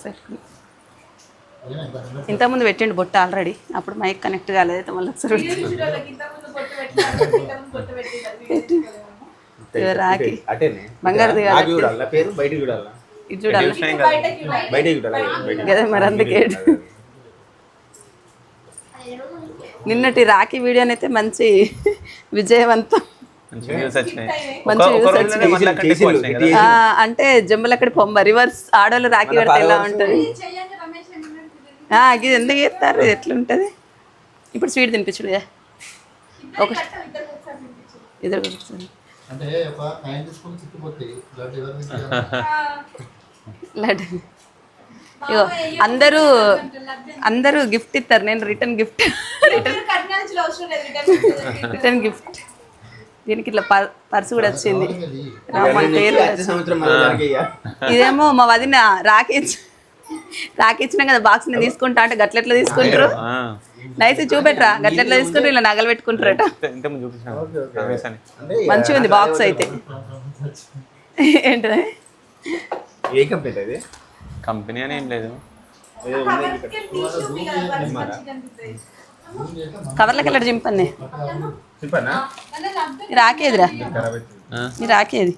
Glass పెట్టుకుని ఇంతకుముందు పెట్టిండు బొట్టు ఆల్రెడీ అప్పుడు మైక్ కనెక్ట్ కాలేదు మళ్ళీ ఒకసారి అటేనే? బంగారు ఇది చూడాలి. బయట చూడాలా? బయట కదా మరి అందుకే. నిన్నటి రాఖీ వీడియోనైతే మంచి విజయవంతం. అంటే జమ్మలక్కడి పొమ్మ రివర్స్ ఆడోళ్ళు రాఖీ కడితే ఎలా ఉంటుంది? ఇది ఎందుకు చేస్తారు? ఎట్లుంటుంది? ఇప్పుడు స్వీట్ తినిపించుడు. ఒక ఇద్దరు లడ్డు. ఇగో అందరూ అందరూ గిఫ్ట్ ఇస్తారు. నేను రిటర్న్ గిఫ్ట్. Return gift. దీనికి ఇట్లా పర్- పర్సు కూడా వచ్చింది. రామన్ పేరు. ఇదేమో మా వదిన రాఖీ ఇచ్చినా కదా బాక్స్ని తీసుకుంటా అంటే గట్లెట్లా తీసుకుంటారు. నైస్ చూపెట్రా గట్లెట్లా తీసుకుంటారు? ఇలా నగలు పెట్టుకుంటారట. మంచిగా ఉంది బాక్స్ అయితే. ఏంటిది? ఏ కంప్లీట్ అది కంపెనీ అని ఏం లేదు. కవర్లకి వెళ్ళి చింపండి రాకేదిరా. ఈ రాకేది.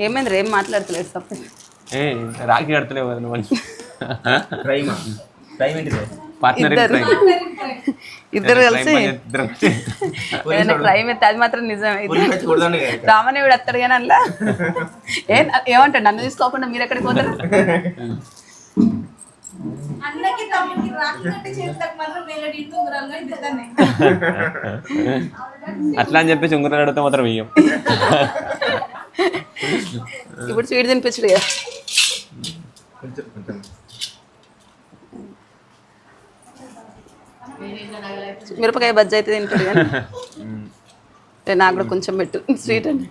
ఏమైంది ఏం మాట్లాడతలేదు తప్ప ఏ రాఖీ కడతలేవు పార్ట్నర్ ఇద్దరు కలిసి. ఏదైనా క్రైమ్ అయితే అది మాత్రం నిజమే. రామని కూడా వస్తాడు కానీ అందులో. ఏ ఏమంటాడు? నన్ను తీసుకోకుండా మీరు ఎక్కడికి పోతారు? అన్నకి తమ్ముడికి రాఖీ కట్టి చేతులకు మాత్రం వేరే ఇంటి ఉంగరాలుగా ఇద్దరిని అట్లా అని చెప్పేసి ఉంగరాలు అడిగితే మాత్రం వెయ్యం. ఇప్పుడు స్వీట్ తినిపించడు కదా కొంచెం కొంచెం మిరపకాయ బజ్జి అయితే తింటాడు కానీ. నాకు కూడా కొంచెం పెట్టు. స్వీట్ అండి.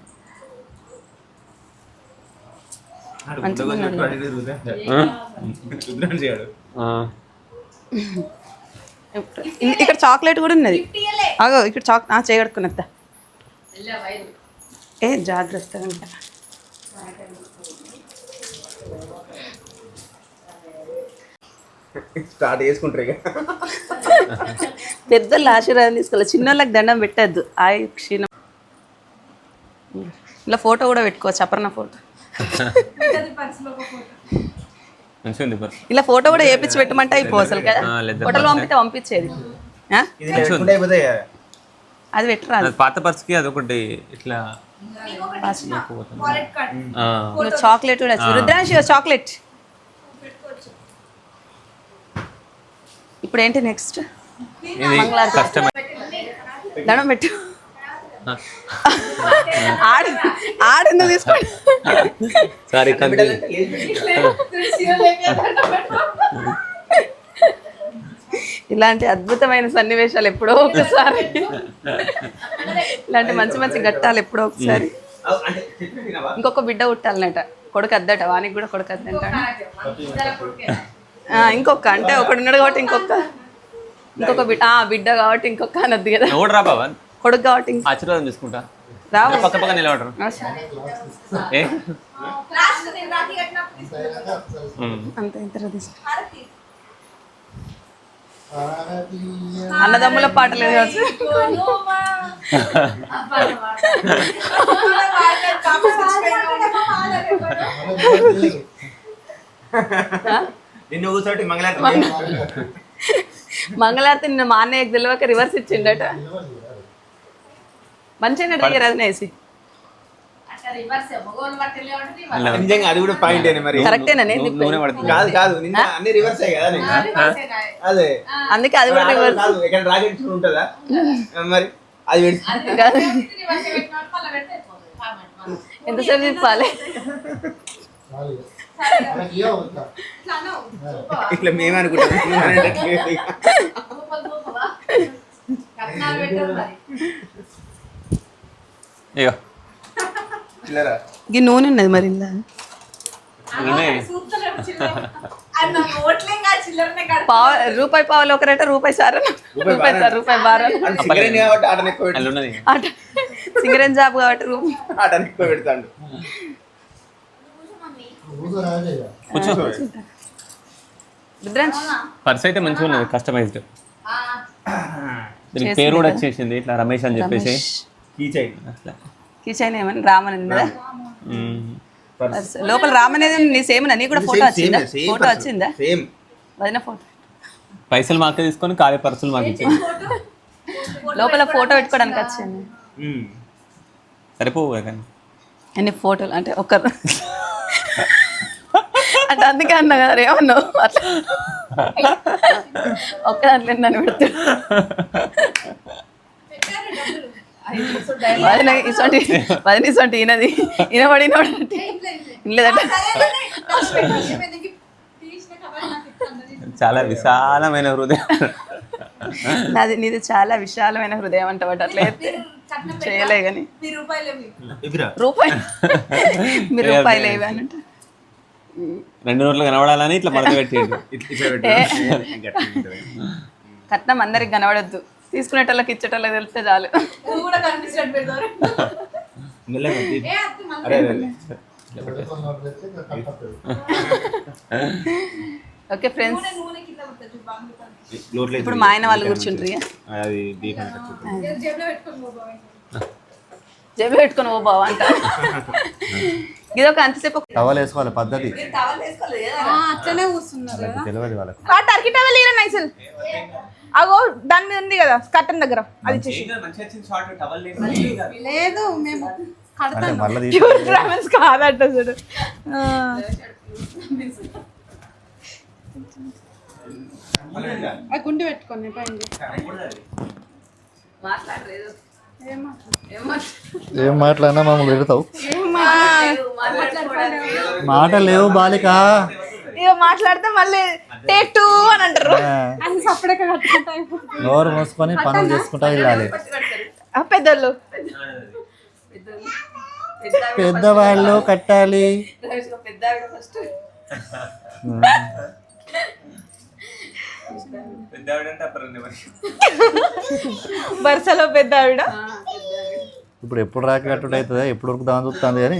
ఇక్కడ చాక్లెట్ కూడా ఉన్నది. అగో ఇక్కడ చాక్ చేయగడుకున్నద్దా ఏ జాగ్రత్త స్టార్ట్ చేసుకుంటారు ఇక. పెద్దోళ్ళు ఆశీర్వాదం తీసుకోవాలి చిన్నోళ్ళకి దండం పెట్టద్దు. ఆయ క్షీణం. ఇలా ఫోటో కూడా పెట్టుకోవచ్చు అపర్ణ ఫోటో. ఇలా ఫోటో కూడా వేపించి పెట్టమంటే అయిపో అసలు కదా ఆ, ఫోటోలు. పంపితే పంపించేది. ఆ? అది పెట్టరాదు. అది పాత పర్స్కి అదొకటి ఇట్లా కార్డ్ ఆ. ఇలా చాక్లెట్ కూడా రుద్రాంశి చాక్లెట్. ఇప్పుడు ఏంటి నెక్స్ట్ దండం పెట్టు. ఆడు తీసుకోండి సారీ ఇలాంటి అద్భుతమైన సన్నివేశాలు ఎప్పుడో ఒకసారి. ఇలాంటి మంచి మంచి ఘట్టాలు ఎప్పుడో ఒకసారి? ఇంకొక బిడ్డ పుట్టాలన్నట కొడుకు అద్దట. వానికి కూడా కొడుకు అద్దంట. ఇంకొక అంటే ఒకడు ఉన్నాడు కాబట్టి ఇంకొక. ఇంకొక బిడ్డ ఆ, బిడ్డ కాబట్టి ఇంకొక అనద్దు కదా. ఎవడు రా బాబా కొడుకు కాబట్టి ఆశీర్వాదం తీసుకుంటా. రావు పక్క పక్క నిలబడరు. ఏ. అంత ఇంత. అన్నదమ్ముల పాటలు కావచ్చు నిన్ను కూర్చోటి మంగళారతి మంగళారతి నిన్న మా అన్నయ్యకి తెలియక రివర్స్ ఇచ్చిండట మంచిగా అడిగారు అది. నిజంగా అది కూడా పాయింట్ మరి? కరెక్టేనా కాదు కాదు నిన్న అన్ని రివర్స్ కదా అదే. అందుకే అది కూడా రివర్స్ రాకెట్ ఉంటుందా? మరి అది ఎంతసేపు తిప్పాలి ఇట్లా మేమే అనుకుంటాం. ఇగో. ఈ నూనె ఉన్నది మరి పావు రూపాయి పావులు ఒకరేట రూపాయి సార్ రూపాయి సార్ రూపాయి బార్. అది సిగరెట్ కాబట్టి ఎక్కువ అల్ల ఉన్నది అట సింగరేం జాబ్ కాబట్టి రూమ్ రుద్రాంశ్. పర్స్ అయితే మంచిగా ఉన్నది కస్టమైజ్డ్ దీనికి పేరు కూడా వచ్చేసింది ఇట్లా రమేష్ అని చెప్పేసి. కీచైన్. అట్లా. కిచెన్ ఏమని రామన్. లోపల రామ్ అనేది నీ సేమ్ నీ కూడా ఫోటో వచ్చిందా? ఫోటో వచ్చిందా? సేమ్. వదిన ఫోటో. పైసలు మాకే తీసుకొని ఖాళీ పర్సులు మాకు ఇచ్చింది. లోపల ఫోటో పెట్టుకోవడానికి వచ్చింది. సరిపోవు కానీ అన్ని ఫోటోలు? అంటే ఒక్కరు అంటే అందుకే అన్నా కదా రే, ఏమన్నావు అట్లా. ఒక్క దాంట్లో నన్ను పెడుతు. వదిన ఇసొంటి వదిన ఇసొంటి ఈయనది. ఈనబడి ఈనబడి లేదంటే. చాలా విశాలమైన హృదయం. నాది నీది చాలా విశాలమైన హృదయం అంటబట్టి అట్లా చేయలే కానీ మీ రూపాయలు మీరు రూపాయలు. ఇవి అని అంటే రెండు రోజులు కనబడాలని ఇట్లా మడత పెట్టేది. కట్నం అందరికి కనబడద్దు. తీసుకునేటోళ్ళకి ఇచ్చేటోళ్ళకి తెలిస్తే చాలు. Okay friends. ఇప్పుడు మా ఆయన వాళ్ళు కూర్చుంటారు జేబులో పెట్టుకొని పో బాబాయ్. జేబు పెట్టుకుని ఓ బావ అంట. ఇది ఒక అంతసేపు టవల్ వేసుకోవాలి పద్ధతి ఆ, అట్లనే కూర్చున్నారు కదా. తెలియదు వాళ్ళకు. ఆ టర్కీ టవల్ ఇరా నైసల్ అగో దాని మీద ఉంది కదా కట్టన్ దగ్గర. అది ఇచ్చేసి. లేదు. మేము అంటే మళ్ళీ ప్యూర్ ట్రావెల్స్ కాదంట చూడు. ఆ, ఆ గుండు పెట్టుకోండి పైన మాట్లాడలేదు. ఏం మాట్లాడినా మమ్మల్ని పెడతావు మాటలు లేవు బాలిక. ఇక మాట్లాడితే మళ్ళీ టేక్ టూ అని అంటారు. నోరు మూసుకొని పనులు చేసుకుంటా వెళ్ళాలి పెద్దోళ్ళు. పెద్దవాళ్ళు కట్టాలి. వరుసలో పెద్ద ఆవిడ ఇప్పుడు ఎప్పుడు రాక కట్టుడు అవుతుందా? ఎప్పుడు ఉరుకుదామని చూస్తుంది కానీ.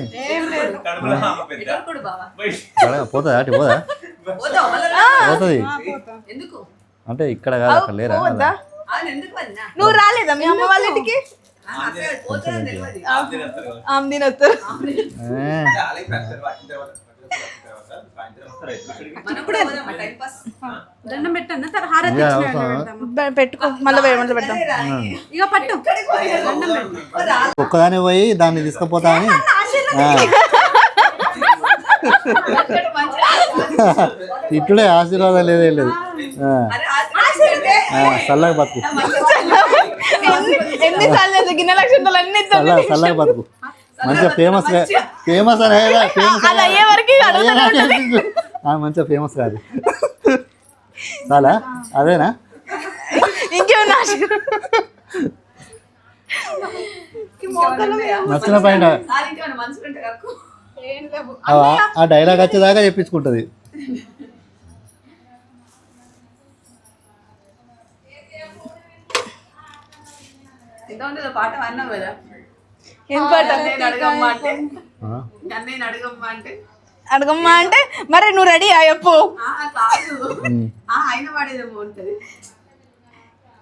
పోతుందా అటు పోదా? పోతుంది. ఎందుకు? అంటే ఇక్కడ కాదు అక్కడ లేరా? నువ్వు రాలేదా మీ అమ్మ వాళ్ళ ఇంటికి? దండం తర్వాత హారతి పెట్టుకో మళ్ళీ మళ్ళీ పెడతాం ఇక. పట్టు. దండం పెట్టు. ఒక్కదాని పోయి దాన్ని తీసుకుపోతా అని ఇట్టుడే ఆశీర్వాదం లేదే లేదు. చల్లగా బతుకు. ఎన్ని ఎన్నిసార్లు వేసా గిన్నె లక్షలు అన్ని ఇద్దాం. చల్లగా చల్లగా బతుకు. మంచిగా ఫేమస్ ఫేమస్ అనే ఫేమస్ మంచిగా ఫేమస్ కాదు చాలా? అదేనా? ఇంకేమన్నా ఆశ నచ్చిన పాయింట్ మనసు ఉంటే కక్కు. ఆ- ఆ డైలాగ్ వచ్చేదాకా చెప్పించుకుంటుంది. ఎంత ఉండదు పాట అన్నావు కదా? ఏం పాట నేను అడగమ్మా అంటే. ఆ? నన్ను అడగమ్మా అంటే. అడగమ్మా అంటే మరి నువ్వు రెడీ అయ్యప్పు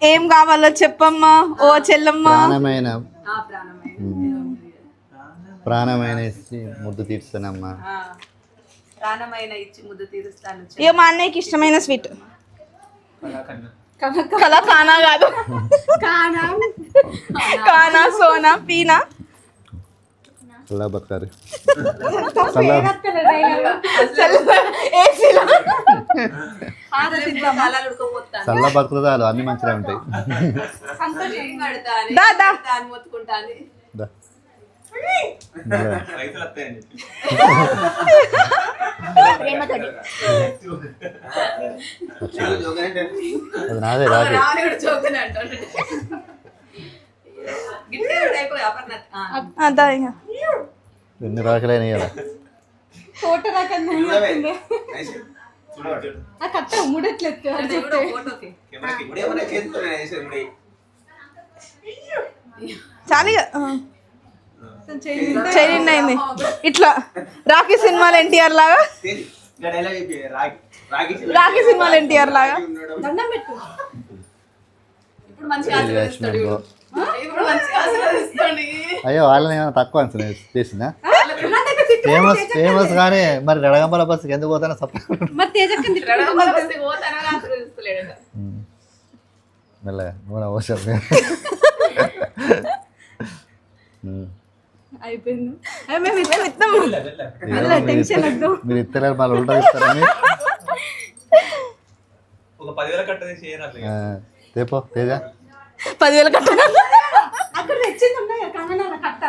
ఏం కావాలో చెప్పమ్మా. ఓ చెల్లమ్మ. ప్రాణమైన ఆ ప్రాణమైన ఇచ్చి ముద్దు తీర్చానమ్మా ప్రాణమైన ఇచ్చి ముద్దు తీరుస్తాను ఇక మా అన్నయ్యకి ఇష్టమైన స్వీట్. కలా కానా కాదు. కానా? సోనా పీనా? చల్ల అన్ని మంచిగా ఉంటాయి. అపర్ణత్ ఆ. అదా ఇంకా ఎన్ని రాకలైనాయి కదా ఫోటో రాకన్నా ఆ కట్ట ముడట్లేదు అంటే కూడా ఫోటోకి చాలు చేయండి. అయింది. ఇట్లా రాఖీ సినిమాలు ఎన్టీఆర్ లాగా? రాఖీ సినిమాలు ఎన్టీఆర్ లాగా? అయ్యో వాళ్ళని ఏమైనా తక్కువ అంచనా చేసిందా ఫేమస్ ఫేమస్ కానీ మరి రెడగంబల బస్సుకి ఎందుకు పోతానో మెల్లగా నూనె పోసాం అయిపోయింది. మీరు ఇస్తలేరు మళ్ళీ ఉల్టా ఇస్తారని ఒక పదివేల కట్టది చేయరాదు ఆ, తేపో తేజ. పదివేలు కట్టాను అక్కడ తెచ్చింది ఉన్నాయి కంగనాల కట్ట.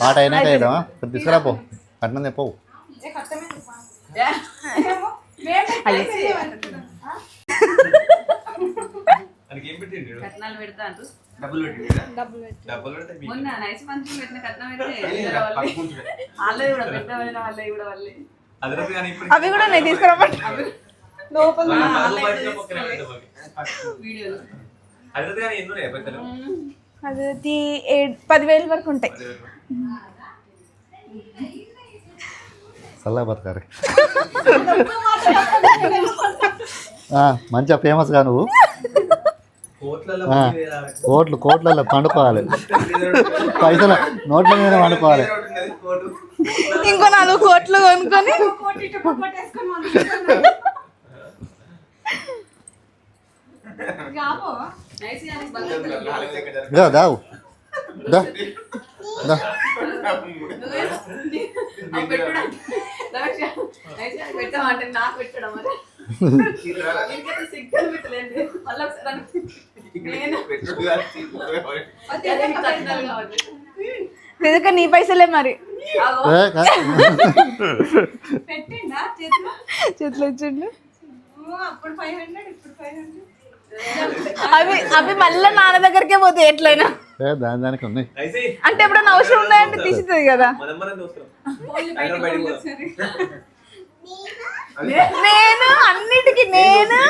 పాట అయినాక ఇప్పుడు కట్నం తెప్పవు. ఏ కట్టమే ఏమో, మేము దానికి ఏం పెట్టిండు కట్నాలు డబ్బులు? డబ్బులు మొన్న నైస్ మంత్రులు పెట్టిన కట్నం అయితే ఏం లేదు, పట్టుకుంటున్నాడు. వాళ్ళే. కూడా పెద్దమైన వాళ్ళే కూడా వాళ్ళే. అదనపు కానీ ఇప్పుడు అవి కూడా నేను పైసలు అది పదివేలు వరకు ఉంటాయి. చల్లగా బతకారు. ఆ, మంచిగా ఫేమస్గా నువ్వు. కోట్లు కోట్లలో పండుకోవాలి. పైసలు నోట్ల మీద పండుకోవాలి. ఇంకో నాలుగు కోట్లు కొనుక్కొని దావు దా దా. నాకు పెట్టడం ఎందుకంటే నీ పైసలే మరి చేతిలో ఇచ్చిండు అవి అవి మళ్ళీ నాన్న దగ్గరికే పోతాయి ఎట్లయినా ఏ, దాని దానికి ఉన్నాయి అంటే ఎప్పుడైనా అవసరం ఉన్నాయంటే తీసిస్తుంది కదా. నేను అన్నిటికీ నేను